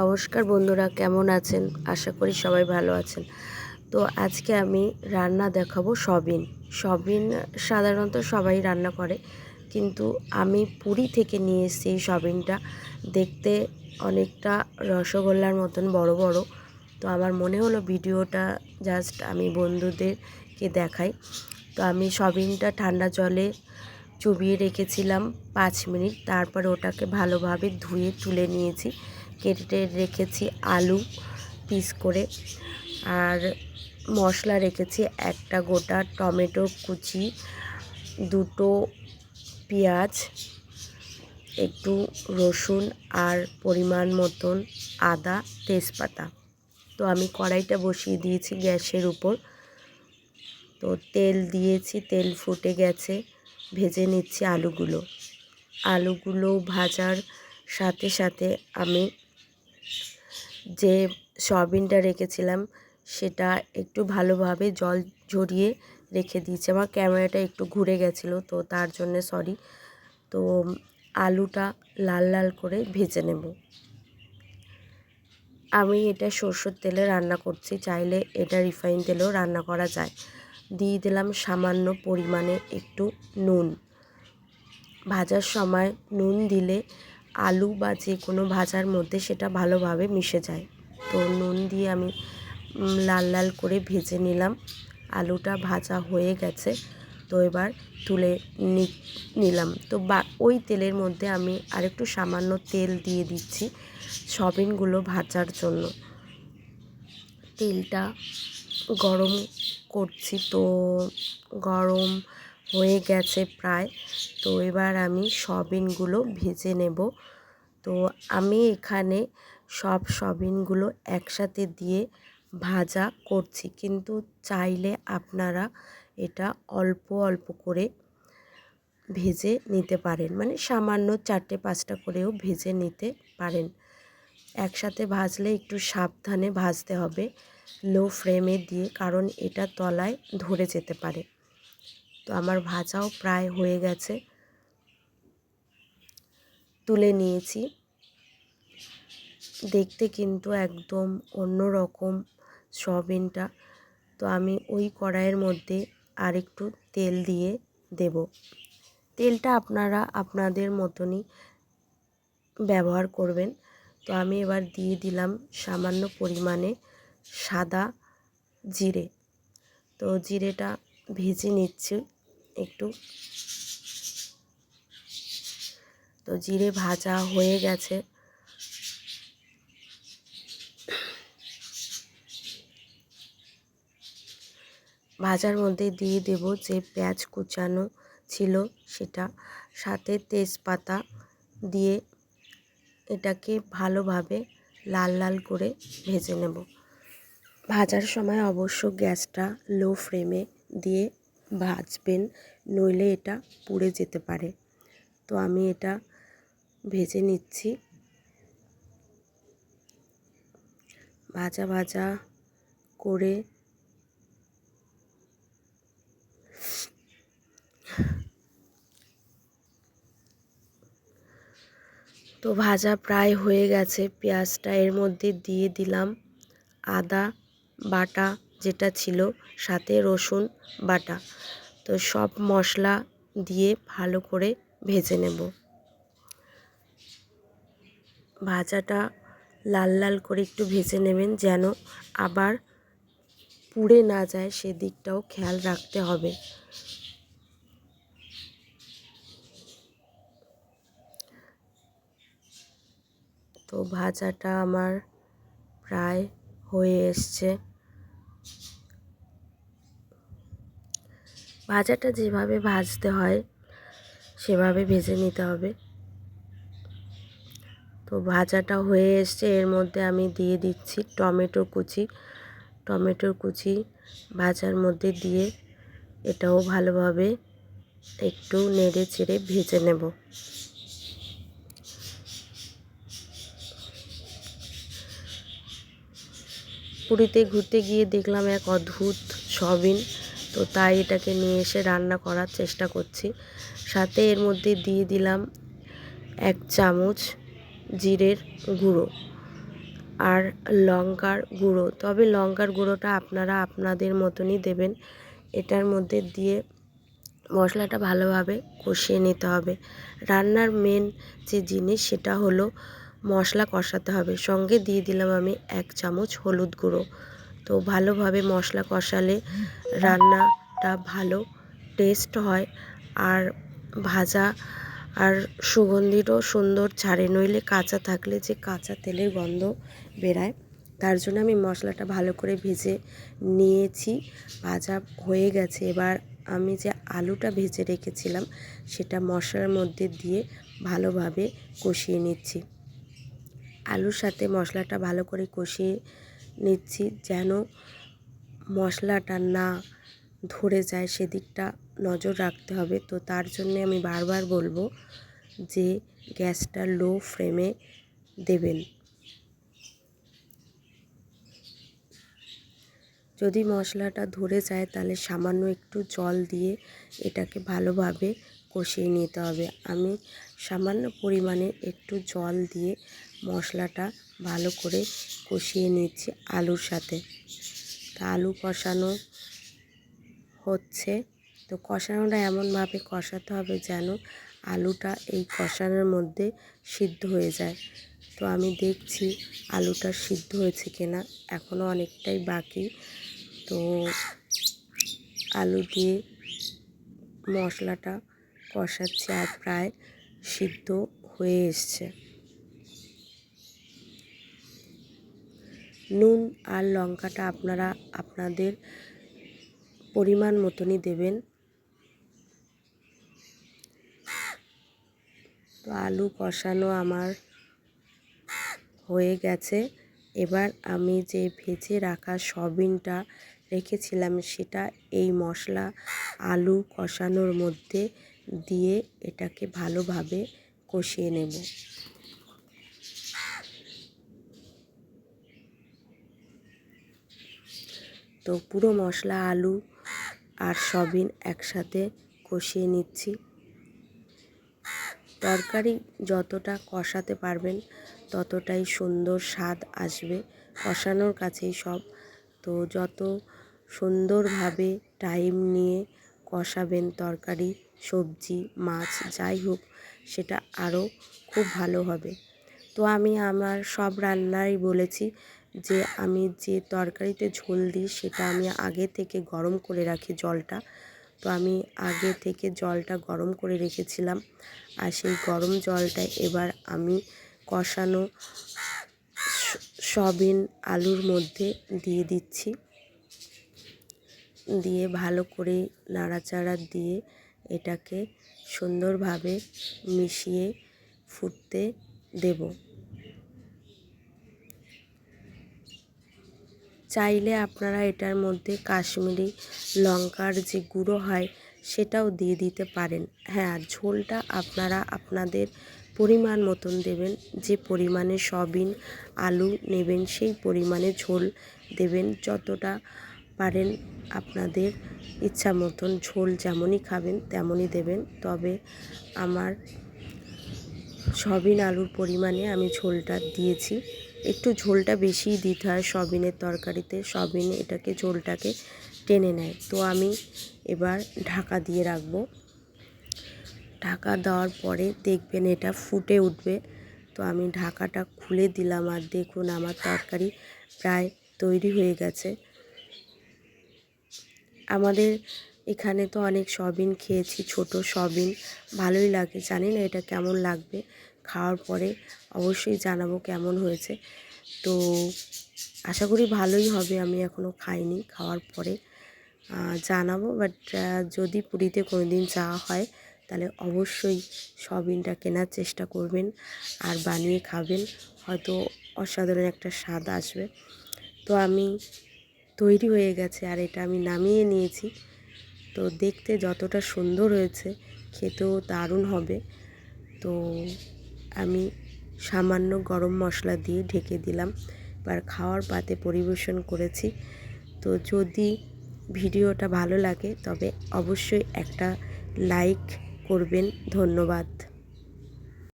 নমস্কার বন্ধুরা, কেমন আছেন? আশা করি সবাই ভালো আছেন। তো আজকে আমি রান্না দেখাবো সবিন। সবিন সাধারণত সবাই রান্না করে, কিন্তু আমি পুরী থেকে নিয়ে এসেছি এই সবিনটা। দেখতে অনেকটা রসগোল্লার মতন বড় বড়। তো আমার মনে হলো ভিডিওটা জাস্ট আমি বন্ধুদেরকে দেখাই। তো আমি সবিনটা ঠান্ডা জলে চুবিয়ে রেখেছিলাম পাঁচ মিনিট। তারপর ওটাকে ভালোভাবে ধুয়ে তুলে নিয়েছি। কেটে রেখেছি আলু পিস করে। আর মশলা রেখেছি একটা গোটা টমেটো কুচি, দুটো পেঁয়াজ, একটু রসুন আর পরিমাণ মতন আদা তেজপাতা। তো আমি কড়াইটা বসিয়ে দিয়েছি গ্যাসের উপর। তো তেল দিয়েছি, তেল ফুটে গেছে, ভেজে নিচ্ছি আলুগুলো। আলুগুলো ভাজার সাথে সাথে আমি যে সয়াবিনটা রেখেছিলাম, সেটা একটু ভালোভাবে জল ঝরিয়ে রেখে দিয়েছি। আমার ক্যামেরাটা একটু ঘুরে গেছিল, তো তার জন্যে সরি তো আলুটা লাল লাল করে ভেজে নেব। আমি এটা সর্ষের তেলে রান্না করছি, চাইলে এটা রিফাইন তেলেও রান্না করা যায়। দিয়ে দিলাম সামান্য পরিমাণে একটু নুন। ভাজার সময় নুন দিলে আলু বা যে কোনো ভাজার মধ্যে সেটা ভালোভাবে মিশে যায়। তো নুন দিয়ে আমি লাল লাল করে ভেজে নিলাম। আলুটা ভাজা হয়ে গেছে। তো এবার তুলে নিলাম। তো বা, ওই তেলের মধ্যে আমি আরেকটু সামান্য তেল দিয়ে দিচ্ছি সবিনগুলো ভাজার জন্য। তেলটা গরম করছি। তো গরম হয়ে গেছে প্রায়। তো এবার আমি সবিনগুলো ভেজে নেব। তো আমি এখানে সব সবিনগুলো একসাথে দিয়ে ভাজা করছি। কিন্তু চাইলে আপনারা এটা অল্প অল্প করে ভেজে নিতে পারেন। মানে সামান্য চারটে পাঁচটা করেও ভেজে নিতে পারেন। একসাথে ভাজলে একটু সাবধানে ভাজতে হবে। লো ফ্লেমে দিয়ে, কারণ এটা তলায় ধরে যেতে পারে। তো আমার ভাজাও প্রায় হয়ে গেছে। তুলে নিয়েছি। দেখতে কিন্তু একদম অন্য রকম সয়াবিনটা। তো আমি ওই কড়াইয়ের মধ্যে আরেকটু তেল দিয়ে দেব। তেলটা আপনারা আপনাদের মতনই ব্যবহার করবেন। তো আমি এবার দিয়ে দিলাম সামান্য পরিমাণে সাদা জিরে। তো জিরেটা ভেজে নিচ্ছি। একটু। তো জিরে ভাজা হয়ে গেছে। ভাজার মধ্যে দিয়ে দেব যে পেঁয়াজ কুচানো ছিল সেটা। সাথে তেজপাতা দিয়ে এটাকে ভালোভাবে লাল লাল করে ভেজে নেব। ভাজার সময় অবশ্য গ্যাসটা লো ফ্লেমে দিয়ে ভাজবেন, নইলে এটা পুড়ে যেতে পারে। তো আমি এটা ভেজে নিচ্ছি। ভাজা ভাজা করে তো ভাজা প্রায় হয়ে গেছে। পেঁয়াজটা এর মধ্যে দিয়ে দিলাম। আদা বাটা যেটা ছিল সাথে রসুন বাটা। তো সব মশলা দিয়ে ভালো করে ভেজে নেব। ভাজাটা লাল লাল করে একটু ভেজে নেবেন যেন আবার পুড়ে না যায়, সেদিকটাও খেয়াল রাখতে হবে। তো ভাজাটা আমার প্রায় হয়ে এসছে। ভাজাটা যেভাবে ভাজতে হয়, সেভাবে ভেজে নিতে হবে। তো ভাজাটা হয়ে এসছে, এর মধ্যে আমি দিয়ে দিচ্ছি টমেটো কুচি। টমেটোর কুচি ভাজার মধ্যে দিয়ে এটাও ভালোভাবে একটু নেড়ে চেড়ে ভেজে নেব। পুরীতে ঘুরতে গিয়ে দেখলাম এক অদ্ভুত সবিন। তো তাই এটাকে নিয়ে এসে রান্না করার চেষ্টা করছি। সাথে এর মধ্যে দিয়ে দিলাম এক চামচ জিরের গুঁড়ো আর লঙ্কার গুঁড়ো। তবে লঙ্কার গুঁড়োটা আপনারা আপনাদের মতনই দেবেন। এটার মধ্যে দিয়ে মশলাটা ভালোভাবে কষিয়ে নিতে হবে। রান্নার মেন যে জিনিস সেটা হলো মশলা কষাতে হবে। সঙ্গে দিয়ে দিলাম আমি এক চামচ হলুদ গুঁড়ো। তো ভালোভাবে মশলা কষালে রান্নাটা ভালো টেস্ট হয় আর ভাজা আর সুগন্ধিরও সুন্দর ছাড়ে। নইলে কাঁচা থাকলে যে কাঁচা তেলের গন্ধ বেরায়, তার জন্য আমি মশলাটা ভালো করে ভেজে নিয়েছি। ভাজা হয়ে গেছে। এবার আমি যে আলুটা ভেজে রেখেছিলাম, সেটা মশলার মধ্যে দিয়ে ভালোভাবে কষিয়ে নিচ্ছি। আলুর সাথে মশলাটা ভালো করে কষিয়ে নিচ্ছি যেন মশলাটা না ধরে যায়, সেদিকটা নজর রাখতে হবে। তো তার জন্যে আমি বারবার বলব যে গ্যাসটা লো ফ্লেমে দেবেন। যদি মশলাটা ধরে যায়, তাহলে সামান্য একটু জল দিয়ে এটাকে ভালোভাবে কষিয়ে নিতে হবে। আমি সামান্য পরিমাণে একটু জল দিয়ে মশলাটা ভালো করে কষিয়ে নিচ্ছি আলুর সাথে। তা আলু কষানো হচ্ছে। তো কষানোটা এমনভাবে কষাতে হবে যেন আলুটা এই কষানোর মধ্যে সিদ্ধ হয়ে যায়। তো আমি দেখছি আলুটা সিদ্ধ হয়েছে কিনা এখনও অনেকটাই বাকি। তো আলু দিয়ে মশলাটা কষাচ্ছি আর প্রায় সিদ্ধ হয়ে এসছে। নুন আর লঙ্কাটা আপনারা আপনাদের পরিমাণ মতনই দেবেন। তো আলু কষানো আমার হয়ে গেছে। এবার আমি যে ভেজে রাখা সবিনটা রেখেছিলাম, সেটা এই মশলা আলু কষানোর মধ্যে দিয়ে এটাকে ভালোভাবে কষিয়ে নেব। তো পুরো মশলা, আলু আর সবিন একসাথে কষিয়ে নিচ্ছি। তরকারি যতটা কষাতে পারবেন ততটাই সুন্দর স্বাদ আসবে কষানোর কাছেই সব। তো যত সুন্দরভাবে টাইম নিয়ে কষাবেন তরকারি সবজি, মাছ, যাই হোক, সেটা আরও খুব ভালো হবে। তো আমি আমার সব রান্নাই বলেছি যে আমি যে তরকারিতে ঝোল দিই সেটা আমি আগে থেকে গরম করে রাখি জলটা। তো আমি আগে থেকে জলটা গরম করে রেখেছিলাম আর সেই গরম জলটা এবার আমি কষানো সবিন আলুর মধ্যে দিয়ে দিচ্ছি। দিয়ে ভালো করে নাড়াচাড়া দিয়ে এটাকে সুন্দরভাবে মিশিয়ে ফুটতে দেব। চাইলে আপনারা এটার মধ্যে কাশ্মীরি লঙ্কার যে গুঁড়ো হয়, সেটাও দিয়ে দিতে পারেন। হ্যাঁ আর ঝোলটা আপনারা আপনাদের পরিমাণ মতন দেবেন। যে পরিমাণে সবিন আলু নেবেন, সেই পরিমাণে ঝোল দেবেন। যতটা পারেন আপনাদের ইচ্ছা মতন ঝোল যেমনই খাবেন তেমনই দেবেন। তবে আমার সবিন আলুর পরিমাণে আমি ঝোলটা দিয়েছি। একটু ঝোলটা বেশিই দিতে হয় সবিনের তরকারিতে। সবিন এটাকে ঝোলটাকে টেনে নেয়। তো আমি এবার ঢাকা দিয়ে রাখব। ঢাকা দেওয়ার পরে দেখবেন এটা ফুটে উঠবে। তো আমি ঢাকাটা খুলে দিলাম আর দেখুন আমার তরকারি প্রায় তৈরি হয়ে গেছে। আমাদের এখানে তো অনেক সবিন খেয়েছি, ছোট সবিন ভালোই লাগে, জানি না এটা কেমন লাগবে। খাওয়ার পরে অবশ্যই জানাব কেমন হয়েছে। তো আশা করি ভালোই হবে, আমি এখনও খাইনি খাওয়ার পরে। জানাব বাট যদি পুরীতে কোনো দিন যাওয়া হয়, তাহলে অবশ্যই সবিনটা কেনার চেষ্টা করবেন আর বানিয়ে খাবেন। হয়তো অসাধারণ একটা স্বাদ আসবে। তো আমি তৈরি হয়ে গেছে আর এটা আমি নামিয়ে নিয়েছি। তো দেখতে যতটা সুন্দর হয়েছে, খেতেও দারুণ হবে। তো আমি সামান্য গরম মশলা দিয়ে ঢেকে দিলাম এবার খাওয়ার পাতে পরিবেশন করেছি। তো যদি ভিডিওটা ভালো লাগে তবে অবশ্যই একটা লাইক করবেন। ধন্যবাদ।